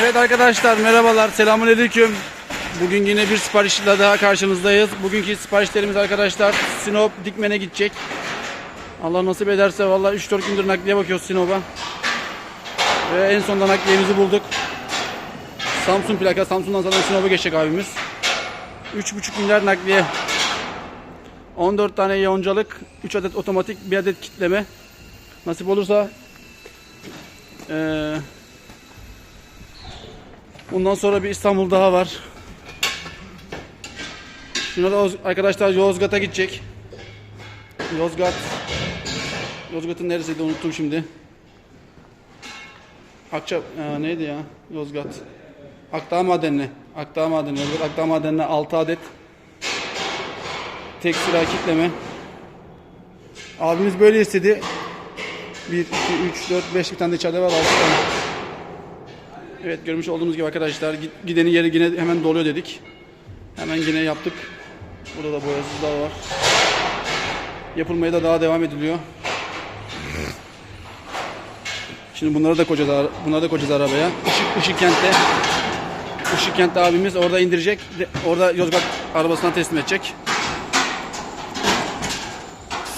Evet arkadaşlar merhabalar selamünaleyküm. Bugün yine bir siparişle daha karşınızdayız. Bugünkü siparişlerimiz arkadaşlar Sinop Dikmen'e gidecek. Allah nasip ederse vallahi 3-4 gündür nakliye bakıyoruz Sinop'a. Ve en sonunda nakliyemizi bulduk. Samsun plaka Samsun'dan zaten Sinop'a geçecek abimiz. 3,5 milyar nakliye. 14 tane yoncalık, 3 adet otomatik, 1 adet kitleme. Nasip olursa eee Bundan sonra bir İstanbul daha var. Şuna da arkadaşlar Yozgat'a gidecek. Yozgat. Yozgat'ın neresiydi unuttum şimdi. Akça e, neydi ya? Yozgat. Akdağ Madenli. Akdağ Madenli. Yozgat Akdağ Madenli 6 adet. Tek sıra kitleme. Abimiz böyle istedi. 1, 2, 3, 4, 5 bir tane de içeride var 6 tane. Evet görmüş olduğunuz gibi arkadaşlar gid- gidenin yeri yine hemen doluyor dedik. Hemen yine yaptık. Burada da boyasızlar var. Yapılmaya da daha devam ediliyor. Şimdi bunları da koyacağız, bunları da koyacağız arabaya. Işık, Işık kentte. Işık kentte abimiz orada indirecek. Orada Yozgat arabasına teslim edecek.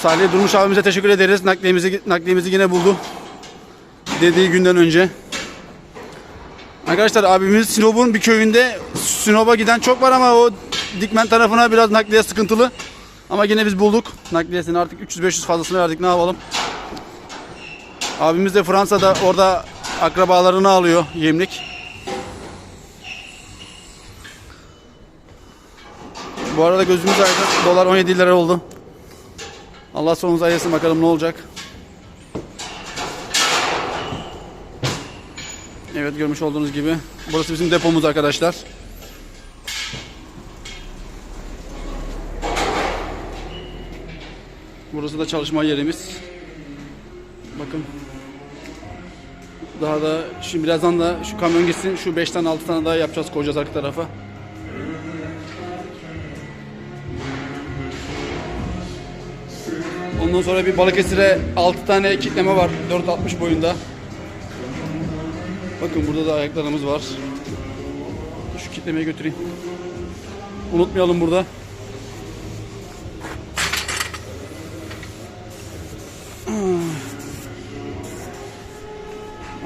Salih Durmuş abimize teşekkür ederiz. Nakliyemizi, nakliyemizi yine buldu. Dediği günden önce. Arkadaşlar abimiz Sinop'un bir köyünde Sinop'a giden çok var ama o Dikmen tarafına biraz nakliye sıkıntılı. Ama yine biz bulduk. Nakliyesini artık 300-500 fazlasını verdik ne yapalım. Abimiz de Fransa'da orada akrabalarını alıyor yemlik. Bu arada gözümüz aydın. Dolar 17 lira oldu. Allah sonumuzu ayırsın bakalım ne olacak. Evet görmüş olduğunuz gibi. Burası bizim depomuz arkadaşlar. Burası da çalışma yerimiz. Bakın. Daha da şimdi birazdan da şu kamyon gitsin. Şu 5 tane 6 tane daha yapacağız koyacağız arka tarafa. Ondan sonra bir Balıkesir'e 6 tane kitleme var. 4.60 boyunda. Bakın burada da ayaklarımız var. Şu kitlemeye götüreyim. Unutmayalım burada.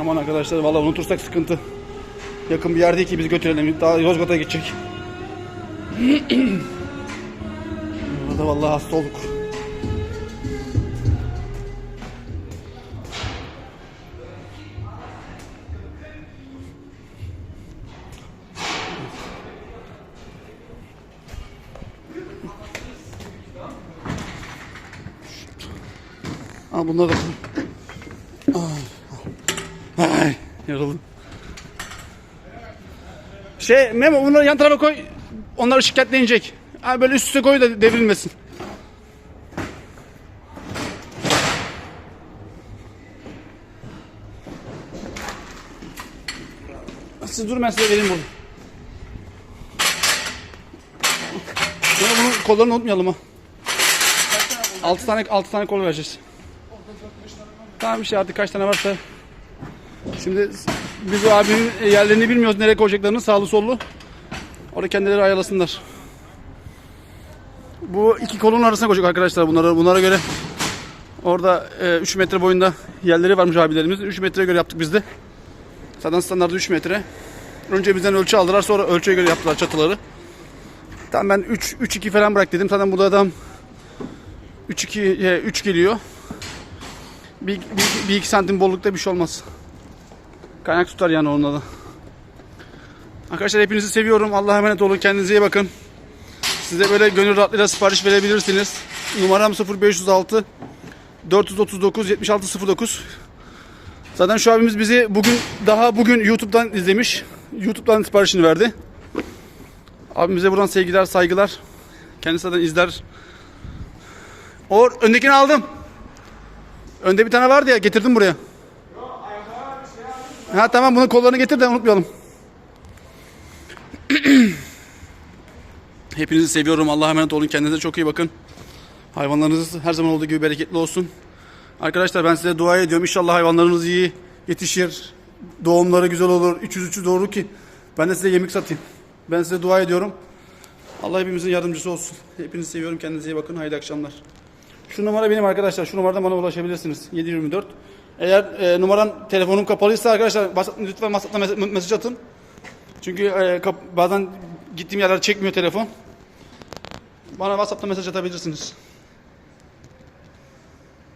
Aman arkadaşlar vallahi unutursak sıkıntı. Yakın bir yer değil ki biz götürelim. Daha Yozgat'a gidecek. Burada vallahi hasta olduk. Al bunları da. Ay. Ay. Şey Memo bunları yan tarafa koy. Onlar şikayetlenecek. Ha, böyle üst üste koy da devrilmesin. Siz durun ben size vereyim bunu. Memo bunun kollarını unutmayalım ha. 6 tane 6 tane kol vereceğiz. Tamam işte artık kaç tane varsa. Şimdi biz o abinin yerlerini bilmiyoruz nereye koyacaklarını sağlı sollu. Orada kendileri ayarlasınlar. Bu iki kolun arasına koyacak arkadaşlar bunları. Bunlara göre orada 3 metre boyunda yerleri varmış abilerimiz. 3 metreye göre yaptık biz de. Zaten standartı 3 metre. Önce bizden ölçü aldılar sonra ölçüye göre yaptılar çatıları. Tamam ben 3 3 2 falan bırak dedim. Zaten burada adam 3 2 3 geliyor. Bir, bir, bir iki santim bollukta bir şey olmaz. Kaynak tutar yani onunla da. Arkadaşlar hepinizi seviyorum. Allah'a emanet olun. Kendinize iyi bakın. Size böyle gönül rahatlığıyla sipariş verebilirsiniz. Numaram 0506 439 7609. Zaten şu abimiz bizi bugün daha bugün YouTube'dan izlemiş. YouTube'dan siparişini verdi. Abimize buradan sevgiler, saygılar. Kendisi zaten izler. Or öndekini aldım. Önde bir tane vardı ya getirdim buraya. Ha tamam bunun kollarını getir de unutmayalım. Hepinizi seviyorum. Allah'a emanet olun. Kendinize çok iyi bakın. Hayvanlarınız her zaman olduğu gibi bereketli olsun. Arkadaşlar ben size dua ediyorum. İnşallah hayvanlarınız iyi yetişir. doğumları güzel olur. 300-300 doğurur ki ben de size yemek satayım. Ben size dua ediyorum. Allah hepimizin yardımcısı olsun. Hepinizi seviyorum. Kendinize iyi bakın. Hayırlı akşamlar. Şu numara benim arkadaşlar. Şu numaradan bana ulaşabilirsiniz. 724. Eğer e, numaram telefonum kapalıysa arkadaşlar lütfen WhatsApp'ta mes- mesaj atın. Çünkü e, bazen gittiğim yerler çekmiyor telefon. Bana WhatsApp'ta mesaj atabilirsiniz.